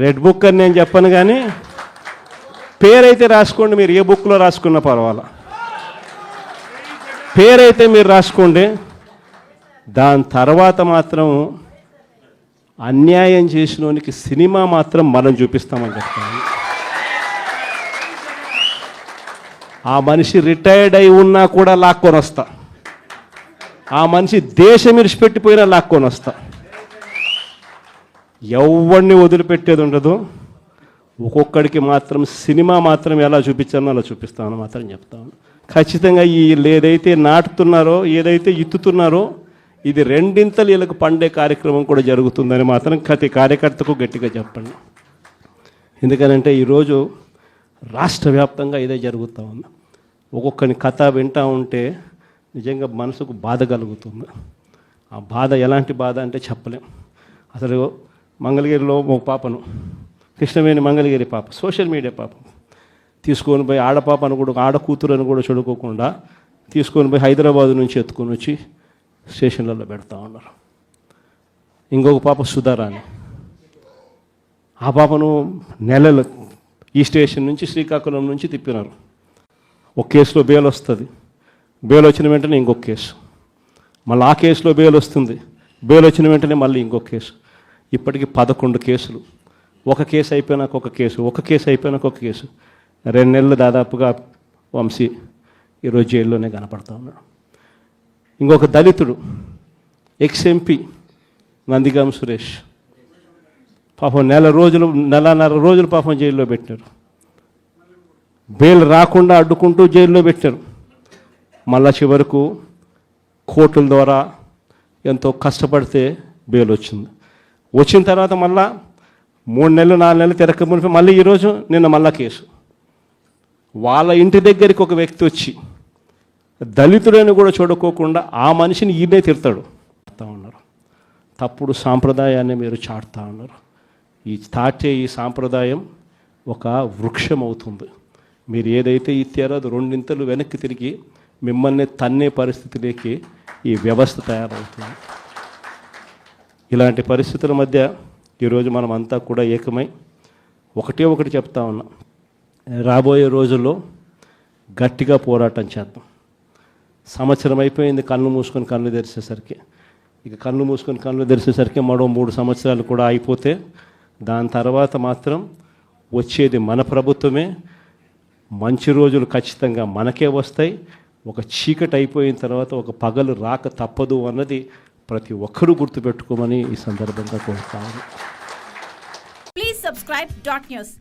Red book అని నేను చెప్పను కానీ పేరైతే రాసుకోండి మీరు ఏ బుక్లో రాసుకున్న పర్వాలా. పేరైతే మీరు రాసుకోండి దాని తర్వాత మాత్రం అన్యాయం చేసినోనికి సినిమా మాత్రం మనం చూపిస్తామని చెప్తాను. ఆ మనిషి రిటైర్డ్ అయి ఉన్నా కూడా లాక్కొని వస్తా. ఆ మనిషి దేశం ఇరిచిపెట్టిపోయినా లాక్కొని వస్తా. ఎవరిని వదిలిపెట్టేది ఉండదు. ఒక్కొక్కడికి మాత్రం సినిమా మాత్రం ఎలా చూపించానో అలా చూపిస్తామని మాత్రం చెప్తాను ఖచ్చితంగా ఈ ఏదైతే నాటుతున్నారో ఏదైతే ఇత్తుతున్నారో ఇది రెండింతలు వీళ్ళకు పండే కార్యక్రమం కూడా జరుగుతుందని మాత్రం ప్రతి కార్యకర్తకు గట్టిగా చెప్పండి. ఎందుకనంటే ఈరోజు రాష్ట్ర వ్యాప్తంగా ఇదే జరుగుతూ ఉంది. ఒక్కొక్కని కథ వింటూ ఉంటే నిజంగా మనసుకు బాధ కలుగుతుంది. ఆ బాధ ఎలాంటి బాధ అంటే చెప్పలేం. అసలు మంగళగిరిలో ఒక పాపను కృష్ణవేణి మంగళగిరి పాప సోషల్ మీడియా పాప. తీసుకొని పోయి ఆడపాపను కూడా ఆడ కూతురు అని కూడా చూడుకోకుండా తీసుకొని పోయి హైదరాబాద్ నుంచి ఎత్తుకొని వచ్చి స్టేషన్లలో పెడతా ఉన్నారు. ఇంకొక పాప సుధారాణి. ఆ పాపను నెలలు ఈ స్టేషన్ నుంచి శ్రీకాకుళం నుంచి తిప్పినారు. ఒక కేసులో బెయిల్ వస్తుంది. బెయిల్ వచ్చిన వెంటనే ఇంకొక కేసు. మళ్ళీ ఆ కేసులో బెయిల్ వస్తుంది. బెయిల్ వచ్చిన వెంటనే మళ్ళీ ఇంకొక కేసు. ఇప్పటికి పదకొండు కేసులు. ఒక కేసు అయిపోయినాక ఒక కేసు ఒక కేసు అయిపోయినాక ఒక కేసు. రెండు నెలలు దాదాపుగా వంశీ ఈరోజు జైల్లోనే కనపడతా ఉన్నాడు. ఇంకొక దళితుడు ఎక్స్ ఎంపీ నందిగాం సురేష్ పాపం నెల రోజులు నెలన్నర రోజులు పాపం జైల్లో పెట్టారు. బెయిల్ రాకుండా అడ్డుకుంటూ జైల్లో పెట్టారు. మళ్ళా చివరకు కోర్టుల ద్వారా ఎంతో కష్టపడితే బెయిల్ వచ్చింది. వచ్చిన తర్వాత మళ్ళా మూడు నెలలు నాలుగు నెలలు తిరగక మునిపి మళ్ళీ ఈరోజు నిన్న మళ్ళా కేసు. వాళ్ళ ఇంటి దగ్గరికి ఒక వ్యక్తి వచ్చి దళితుడని కూడా చూడుకోకుండా ఆ మనిషిని ఈయనే తిడతాడు. ఉన్నారు. తప్పుడు సాంప్రదాయాన్ని మీరు చాటుతా ఉన్నారు. ఈ తాటే ఈ సాంప్రదాయం ఒక వృక్షం అవుతుంది మీరు ఏదైతే ఇచ్చారో అది రెండింతలు వెనక్కి తిరిగి మిమ్మల్ని తన్నే పరిస్థితిలోకి ఈ వ్యవస్థ తయారవుతుంది. ఇలాంటి పరిస్థితుల మధ్య ఈరోజు మనం అంతా కూడా ఏకమై ఒకటే ఒకటి చెప్తా ఉన్నాం. రాబోయే రోజుల్లో గట్టిగా పోరాటం చేద్దాం. సంవత్సరం అయిపోయింది కళ్ళు మూసుకొని కళ్ళు తెరిచేసరికి. ఇక కళ్ళు మూసుకొని కళ్ళు తెరిచేసరికి మరో మూడు సంవత్సరాలు కూడా అయిపోతే దాని తర్వాత మాత్రం వచ్చేది మన ప్రభుత్వమే. మంచి రోజులు ఖచ్చితంగా మనకే వస్తాయి. ఒక చీకటి అయిపోయిన తర్వాత ఒక పగలు రాక తప్పదు అన్నది ప్రతి ఒక్కరూ గుర్తుపెట్టుకోమని ఈ సందర్భంగా కోరుతాను. Please subscribe dot news